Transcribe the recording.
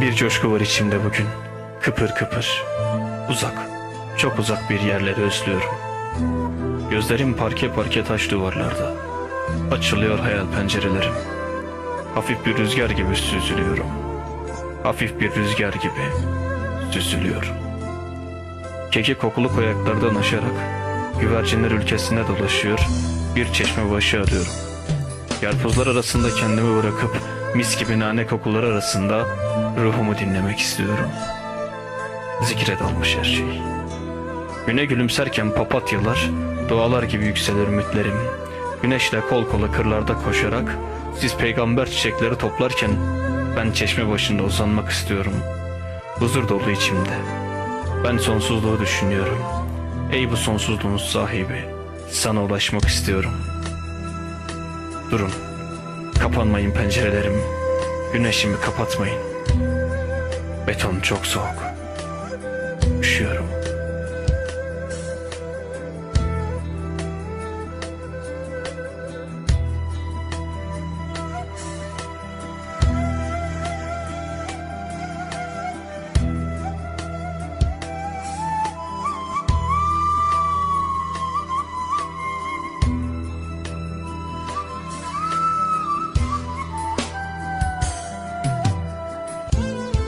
Bir coşku var içimde bugün. Kıpır kıpır. Uzak. Çok uzak bir yerleri özlüyorum. Gözlerim parke parke taş duvarlarda. Açılıyor hayal pencerelerim. Hafif bir rüzgar gibi süzülüyorum. Hafif bir rüzgar gibi süzülüyorum. Keke kokulu koyaklardan aşarak güvercinler ülkesine dolaşıyor, bir çeşme başı arıyorum. Yarpuzlar arasında kendimi bırakıp mis gibi nane kokular arasında ruhumu dinlemek istiyorum. Zikre dalmış her şey. Güne gülümserken papatyalar, dualar gibi yükselir ümitlerim. Güneşle kol kola kırlarda koşarak, siz peygamber çiçekleri toplarken ben çeşme başında uzanmak istiyorum. Huzur dolu içimde. Ben sonsuzluğu düşünüyorum. Ey bu sonsuzluğun sahibi, sana ulaşmak istiyorum. Durun, kapanmayın pencerelerim, güneşimi kapatmayın. Beton çok soğuk. Üşüyorum.